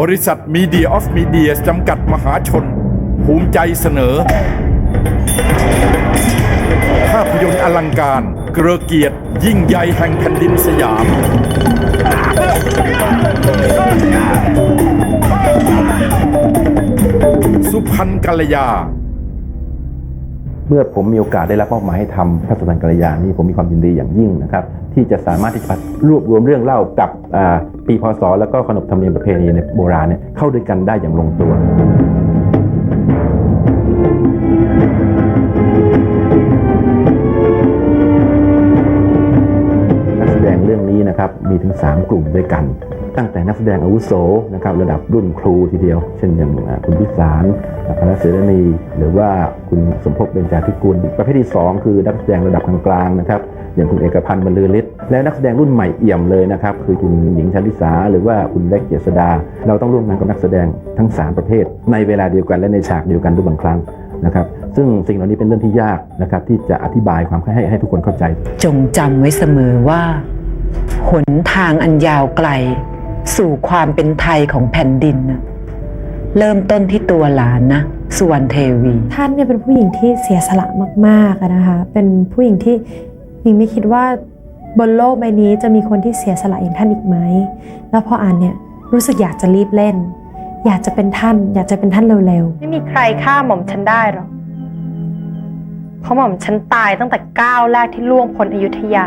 บริษัทมีเดียออฟมีเดียจำกัดมหาชน ภูมิใจเสนอ ภาพยนตร์อลังการ เกรอเกียรติ ยิ่งใหญ่แห่งแผ่นดินสยาม สุพรรณกัลยา เมื่อผมมีโอกาสได้รับมอบหมายให้ทำพระสุพรรณกัลยานี่ผมมีความยินดีอย่างยิ่งนะครับที่จะสามารถที่จะรวบรวมเรื่องเล่ากับปีพศแล้วก็ขนบธรรมเนียมประเพณีในโบราณเนี่ยเข้าด้วยกันได้อย่างลงตัว นะครับมีถึง 3 กลุ่มด้วยกัน ตั้งแต่นักแสดงอาวุโสนะครับระดับรุ่นครูทีเดียว เช่นอย่างคุณพิสารพระเสรณีหรือว่าคุณสมภพเบญจาธิกุลประเภทที่ 2 คือนักแสดงระดับกลางๆนะครับอย่างคุณเอกพันธ์บรรลือฤทธิ์และนักแสดงรุ่นใหม่เอี่ยมเลยนะครับคือคุณหญิงชลิสาหรือว่าคุณเล็กเจษดา เราต้องร่วมงานกับนักแสดงทั้ง 3 ประเภท ในเวลาเดียวกันและในฉากเดียวกันด้วยบางครั้งนะครับซึ่งสิ่งเหล่านี้เป็นเรื่องที่ยากนะครับที่จะอธิบายความให้ให้ทุกคนเข้าใจ จงจำไว้เสมอว่า หนทางอันยาวไกล สู่ความเป็นไทยของแผ่นดินนะเริ่มต้นที่ตัวหลานนะสุวรรณเทวี ท่านเนี่ยเป็นผู้หญิงที่เสียสละมากๆอะนะคะ เป็นผู้หญิงที่หญิงไม่คิดว่าบนโลกใบนี้จะมีคนที่เสียสละอย่างท่านอีกไหม แล้วพออ่านเนี่ยรู้สึกอยากจะรีบเล่น อยากจะเป็นท่าน อยากจะเป็นท่านเร็วไม่มีใครฆ่าหม่อมฉันได้หรอก เพราะหม่อมฉันตายตั้งแต่ก้าวแรกที่ล่วงพ้นอยุธยา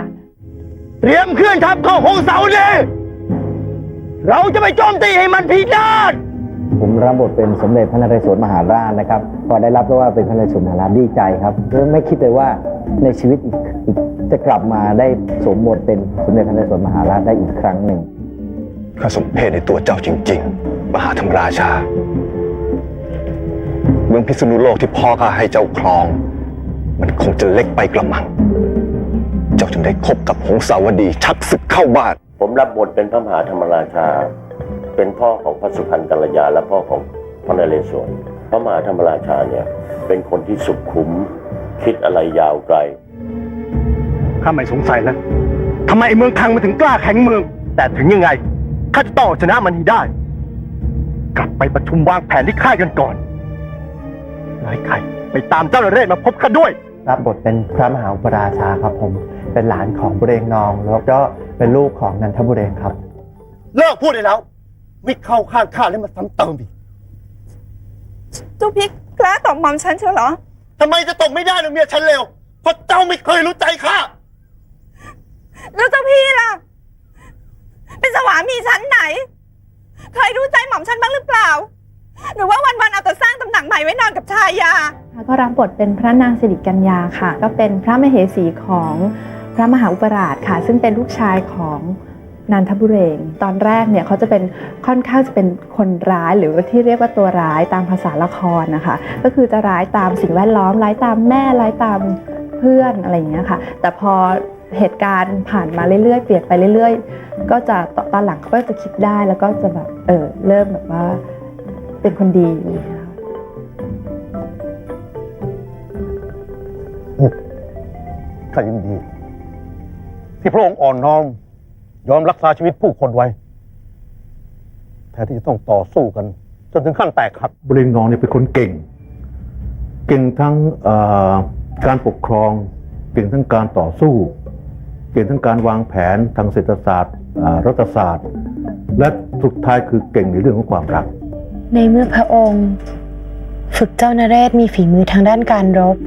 เตรียมเคลื่อนทัพเข้าหงเสาเลยเราจะไปโจมตีให้มันพินาศผมรับบทเป็นสมเด็จพระนเรศวรมหาราชนะครับพอได้รับว่าเป็นพระนเรศวรมหาราชดีใจครับแล้วไม่คิดเลยว่าในชีวิตอีกอีกจะกลับมาได้สวมบทเป็นสมเด็จพระนเรศวรมหาราชได้อีกครั้งหนึ่งข้าสมเพศในตัวเจ้าจริง ๆ มหาธรรมราชา เมืองพิษณุโลกที่พ่อข้าให้เจ้าครอง มันคงจะเล็กไปกระมังเจ้าจึง ได้คบกับหงสาวดี ชักศึกเข้าบ้าน ผมรับบทเป็นพระมหาธรรมราชา เป็นพ่อของพระสุพรรณกัลยา และพ่อของพระนเรศวรพระมหาธรรมราชาเนี่ยเป็นคนที่สุขุมคิดอะไรยาวไกลข้าไม่สงสัยแล้วทำไมไอ้เมืองคังมันถึงกล้าแข็งเมือง แต่ถึงยังไงข้าจะต้องเอาชนะมันให้ได้ กลับไปประชุมวางแผนที่ค่ายกันก่อนแล้วให้ใครไปตามเจ้านเรศมาพบข้าด้วย รับบทเป็นพระมหาอุปราชาครับผม เป็นหลานของบุเรงนอง แล้วก็เป็นลูกของนันทบุเรงครับ เลิกพูดได้แล้ว ไม่เข้าข้างข้าแล้วมาซ้ำเติมอีกเจ้าพี่กล้าตอบหม่อมฉันเชียวเหรอ ทำไมจะตกไม่ได้นะเมียฉันเร็วเพราะเจ้าไม่เคยรู้ใจข้าแล้วเจ้าพี่ล่ะ เป็นสวามีฉันไหน เคยรู้ใจหม่อมฉันบ้างหรือเปล่า หรือว่าวันๆเอาแต่สร้างตำหนักใหม่ไว้นอนกับชายาก็รับบทเป็นพระนางสิริกัญญาค่ะ ก็เป็นพระมเหสีของ พระมหาอุปราชค่ะ ซึ่งเป็นลูกชายของนันทบุเรง ตอนแรกเนี่ยเขาจะเป็นค่อนข้างจะเป็นคนร้ายหรือที่เรียกว่าตัวร้ายตามภาษาละครนะคะ ก็คือจะร้ายตามสิ่งแวดล้อมร้ายตามแม่ร้ายตามเพื่อนอะไรอย่างเงี้ยค่ะ แต่พอเหตุการณ์ผ่านมาเรื่อยๆ เปลี่ยนไปเรื่อย ๆ ก็จะตอนหลังก็จะคิดได้แล้วก็จะแบบเออเริ่มแบบว่าเป็นคนดีค่ะข้ายินดี ที่พระองค์อ่อนน้อมยอมรักษาชีวิตผู้คนไว้แทนที่จะต้องต่อสู้กัน จนถึงขั้นแตกหักบริงนองเนี่ยเป็นคนเก่ง เก่งทั้งเอ่อการปกครอง เก่งทั้งการต่อสู้ เก่งทั้งการวางแผนทางเศรษฐศาสตร์อ่ารัฐศาสตร์ และสุดท้ายคือเก่งในเรื่องของความรัก ในเมื่อพระองค์ ฝึกเจ้านเรศมีฝีมือทางด้านการรบ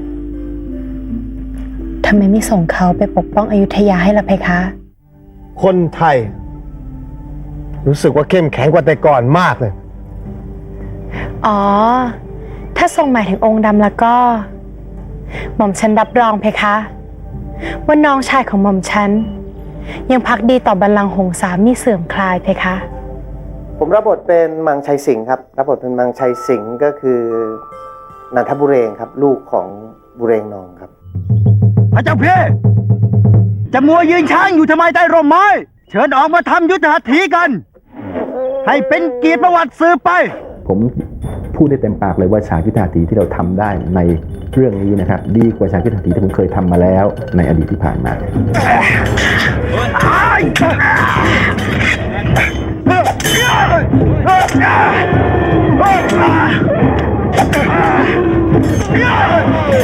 ทำไมไม่ส่งเขาไปปกป้องอยุธยาให้ละเพคะ คนไทย รู้สึกว่าเข้มแข็งกว่าแต่ก่อนมากเลย อ๋อ ถ้าทรงหมายถึงองค์ดำแล้วก็ หม่อมฉันรับรองเพคะ ว่าน้องชายของหม่อมฉัน ยังพักดีต่อบัลลังก์หงสามีเสื่อมคลายเพคะ ผมรับบทเป็นมังชัยสิงห์ครับ รับบทเป็นมังชัยสิงห์ก็คือนันทบุเรงครับ ลูกของบุเรงนองครับ พระเจ้าเพ่จะมัวยืนช้างอยู่ทำไมใต้ร่มไม้เชิญออกมาทำยุทธหัตถีกัน ให้เป็นเกียรติประวัติสืบไป ผมพูดได้เต็มปากเลยว่าฉากยุทธาถีที่เราทำได้ในเรื่องนี้นะครับ ดีกว่าฉากยุทธาถีที่ผมเคยทำมาแล้วในอดีตที่ผ่านมา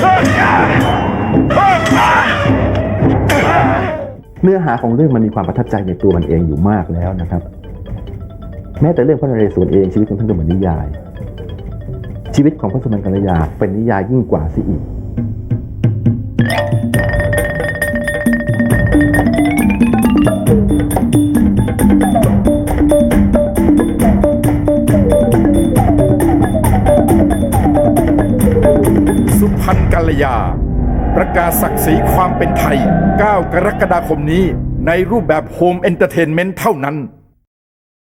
เฮ้ เนื้อหาของเรื่องมันมีความประทับใจในตัวมันเองอยู่มากแล้วนะครับ แม้แต่เรื่องพระนเรศวรเองชีวิตของท่านก็เหมือนนิยาย ชีวิตของพระสมณกัลยาเป็นนิยายยิ่งกว่าสิอีกสุพรรณกัลยา ประกาศศักดิ์ศรีความเป็นไทย 9 กรกฎาคมนี้ในรูปแบบโฮมเอนเตอร์เทนเมนต์เท่านั้น